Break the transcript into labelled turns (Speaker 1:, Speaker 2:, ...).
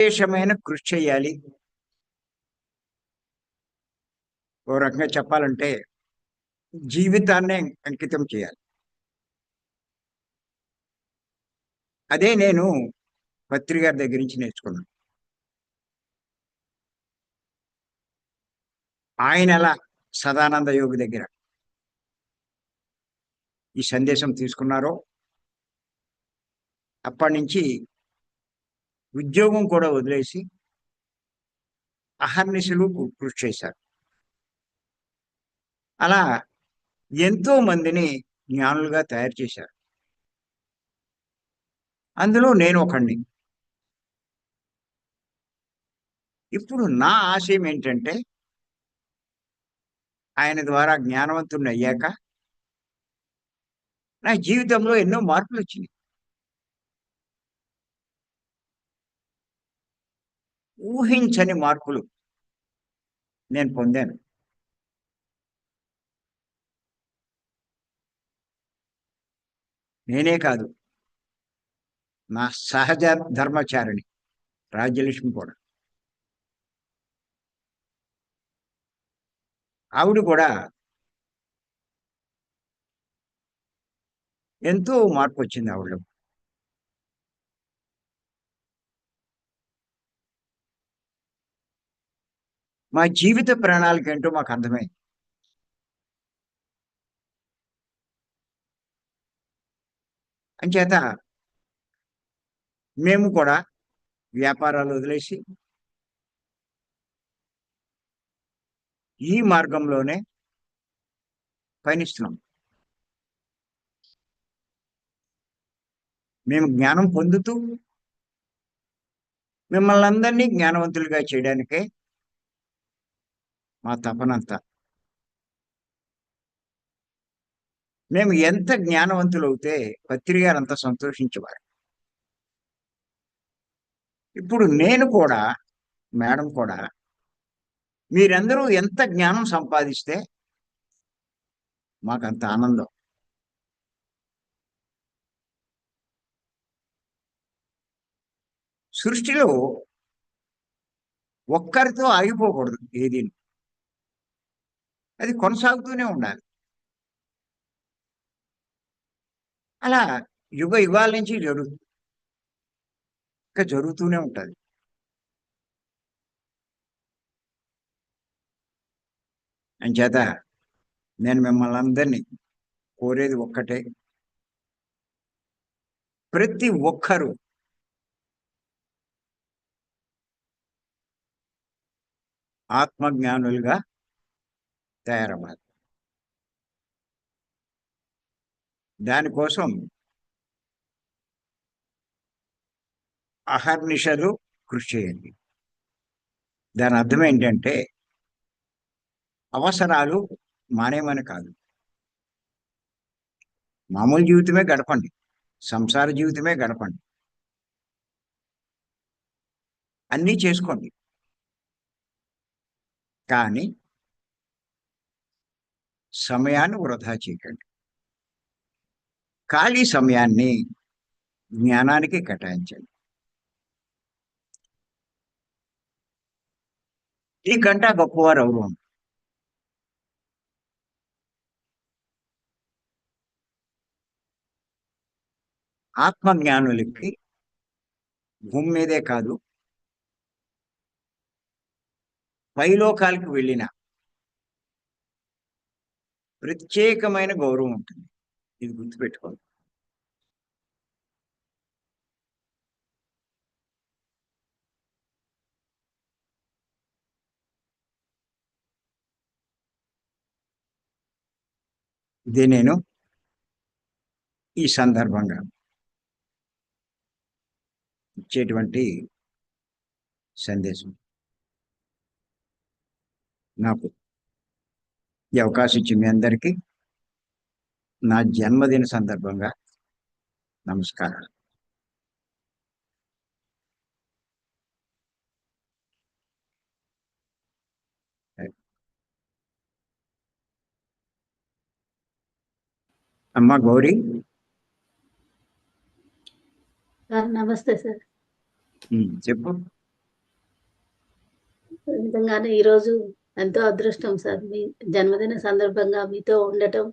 Speaker 1: విశేషమైన కృషి చేయాలి. ఓ రకంగా చెప్పాలంటే జీవితాన్నే అంకితం చేయాలి. అదే నేను పత్రిక దగ్గర నుంచి నేర్చుకున్నాను. ఆయన ఎలా సదానంద యోగి దగ్గర ఈ సందేశం తీసుకున్నారో అప్పటి నుంచి ఉద్యోగం కూడా వదిలేసి అహర్నిశలు కృషి చేశారు. అలా ఎంతో మందిని జ్ఞానులుగా తయారు చేశారు. అందులో నేను ఒకడిని ఇప్పుడు నా ఆశయం ఏంటంటే ఆయన ద్వారా జ్ఞానవంతుడిని అయ్యాక నా జీవితంలో ఎన్నో మార్పులు వచ్చినాయి. ఊహించని మార్పులు నేను పొందాను. నేనే కాదు నా సహజ ధర్మచారిణి రాజ్యలక్ష్మి కూడా. ఆవిడ కూడా ఎంతో మార్పు వచ్చింది ఆవిడలో. మా జీవిత ప్రణాళిక ఏంటో మాకు అర్థమైంది. అంచేత మేము కూడా వ్యాపారాలు వదిలేసి ఈ మార్గంలోనే పయనిస్తున్నాం. మేము జ్ఞానం పొందుతూ మిమ్మల్ని అందరినీ జ్ఞానవంతులుగా చేయడానికే మా తపనంతా. మేము ఎంత జ్ఞానవంతులు అవుతే పత్రిక అంత సంతోషించేవారు. ఇప్పుడు నేను కూడా మేడం కూడా మీరందరూ ఎంత జ్ఞానం సంపాదిస్తే మాకంత ఆనందం. సృష్టిలో ఒక్కరితో ఆగిపోకూడదు ఏది అది కొనసాగుతూనే ఉండాలి. అలా యుగ యుగాల నుంచి జరుగుతుంది ఇంకా జరుగుతూనే ఉంటుంది. అంచేత నేను మిమ్మల్ని అందరినీ కోరేది ఒక్కటే. ప్రతి ఒక్కరూ ఆత్మజ్ఞానులుగా తయారవ్వాలి. దానికోసం అహర్నిషలు కృషి చేయండి. దాని అర్థం ఏంటంటే అవసరాలు మానేమని కాదు. మామూలు జీవితమే గడపండి. సంసార జీవితమే గడపండి. అన్నీ చేసుకోండి. కానీ సమయాన్ని వృధా చేయకండి. ఖాళీ సమయాన్ని జ్ఞానానికి కేటాయించండి. ఈ గంట గొప్పవారు ఎవరు? ఆత్మజ్ఞానులకి భూమి మీదే కాదు పైలోకాలకు వెళ్ళిన ప్రత్యేకమైన గౌరవం ఉంటుంది. ఇది గుర్తుపెట్టుకోండి ఇదే నేను ఈ సందర్భంగా ఇచ్చేటువంటి సందేశం. నాకు ఈ అవకాశం ఇచ్చి మీ అందరికీ నా జన్మదిన సందర్భంగా నమస్కారం అమ్మ గౌరీ.
Speaker 2: నమస్తే సార్.
Speaker 1: చెప్పు.
Speaker 2: నిజంగానే ఈరోజు ఎంతో అదృష్టం సార్ మీ జన్మదిన సందర్భంగా మీతో ఉండటం.